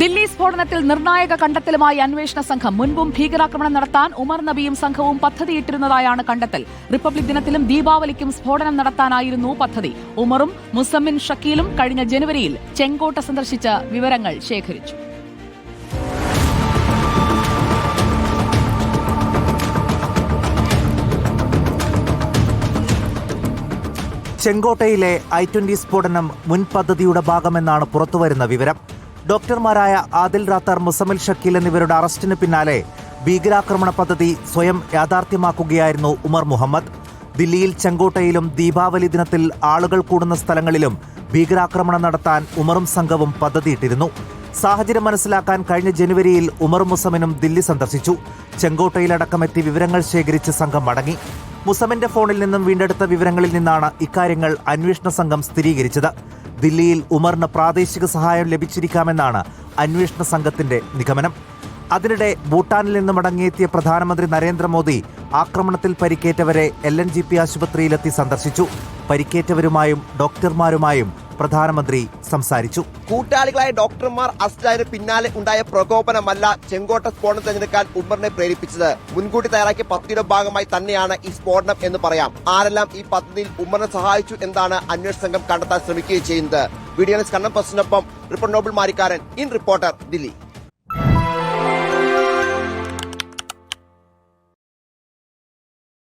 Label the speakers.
Speaker 1: ദില്ലി സ്ഫോടനത്തിൽ നിർണായക കണ്ടെത്തലുമായി അന്വേഷണ സംഘം മുൻപും ഭീകരാക്രമണം നടത്താൻ ഉമർ നബിയും സംഘവും പദ്ധതിയിട്ടിരുന്നതായാണ് കണ്ടെത്തൽ. റിപ്പബ്ലിക് ദിനത്തിലും ദീപാവലിക്കും സ്ഫോടനം നടത്താനായിരുന്നു പദ്ധതി. ഉമറും മുസമ്മിൻ ഷക്കീലും കഴിഞ്ഞ ജനുവരിയിൽ ചെങ്കോട്ട സന്ദർശിച്ച് വിവരങ്ങൾ ശേഖരിച്ചു.
Speaker 2: ചെങ്കോട്ടയിലെ ഐ ട്വന്റി സ്ഫോടനം മുൻ പദ്ധതിയുടെ ഭാഗമെന്നാണ് പുറത്തുവരുന്ന വിവരം. ഡോക്ടർമാരായ ആദിൽ റാത്തർ മുസമിൽ ഷക്കീൽ എന്നിവരുടെ അറസ്റ്റിന് പിന്നാലെ ഭീകരാക്രമണ പദ്ധതി സ്വയം യാഥാർത്ഥ്യമാക്കുകയായിരുന്നു ഉമർ മുഹമ്മദ്. ദില്ലിയിൽ ചെങ്കോട്ടയിലും ദീപാവലി ദിനത്തിൽ ആളുകൾ കൂടുന്ന സ്ഥലങ്ങളിലും ഭീകരാക്രമണം നടത്താൻ ഉമറും സംഘവും പദ്ധതിയിട്ടിരുന്നു. സാഹചര്യം മനസ്സിലാക്കാൻ കഴിഞ്ഞ ജനുവരിയിൽ ഉമർ മുസമിനും ദില്ലി സന്ദർശിച്ചു. ചെങ്കോട്ടയിലടക്കമെത്തി വിവരങ്ങൾ ശേഖരിച്ച് സംഘം മടങ്ങി. മുസമിന്റെ ഫോണിൽ നിന്നും വീണ്ടെടുത്ത വിവരങ്ങളിൽ നിന്നാണ് ഇക്കാര്യങ്ങൾ അന്വേഷണ സംഘം സ്ഥിരീകരിച്ചത്. ദില്ലിയിൽ ഉമറിന് പ്രാദേശിക സഹായം ലഭിച്ചിരിക്കാമെന്നാണ് അന്വേഷണ സംഘത്തിന്റെ നിഗമനം. അതിനിടെ ഭൂട്ടാനിൽ നിന്ന് മടങ്ങിയെത്തിയ പ്രധാനമന്ത്രി നരേന്ദ്രമോദി ആക്രമണത്തിൽ പരിക്കേറ്റവരെ എൽ എൻ ജി പി ആശുപത്രിയിലെത്തി സന്ദർശിച്ചു. പരിക്കേറ്റവരുമായും ഡോക്ടർമാരുമായും പ്രധാനമന്ത്രി സംസാരിച്ചു.
Speaker 3: കൂട്ടാളികളായ ഡോക്ടർമാർ അറസ്റ്റിലായതിന് പിന്നാലെ ഉണ്ടായ പ്രകോപനമല്ല ചെങ്കോട്ട സ്ഫോടനം തിരഞ്ഞെടുക്കാൻ ഉമ്മറിനെ പ്രേരിപ്പിച്ചത്. മുൻകൂട്ടി തയ്യാറാക്കിയ പദ്ധതിയുടെ ഭാഗമായി തന്നെയാണ് ഈ സ്ഫോടനം എന്ന് പറയാം. ആരെല്ലാം ഈ പദ്ധതിയിൽ ഉമ്മറിനെ സഹായിച്ചു എന്താണ് അന്വേഷണ സംഘം കണ്ടെത്താൻ ശ്രമിക്കുകയും ചെയ്യുന്നത്. Video Kannan പ്രസിനൊപ്പം report Noble Marikkaran in reporter Delhi.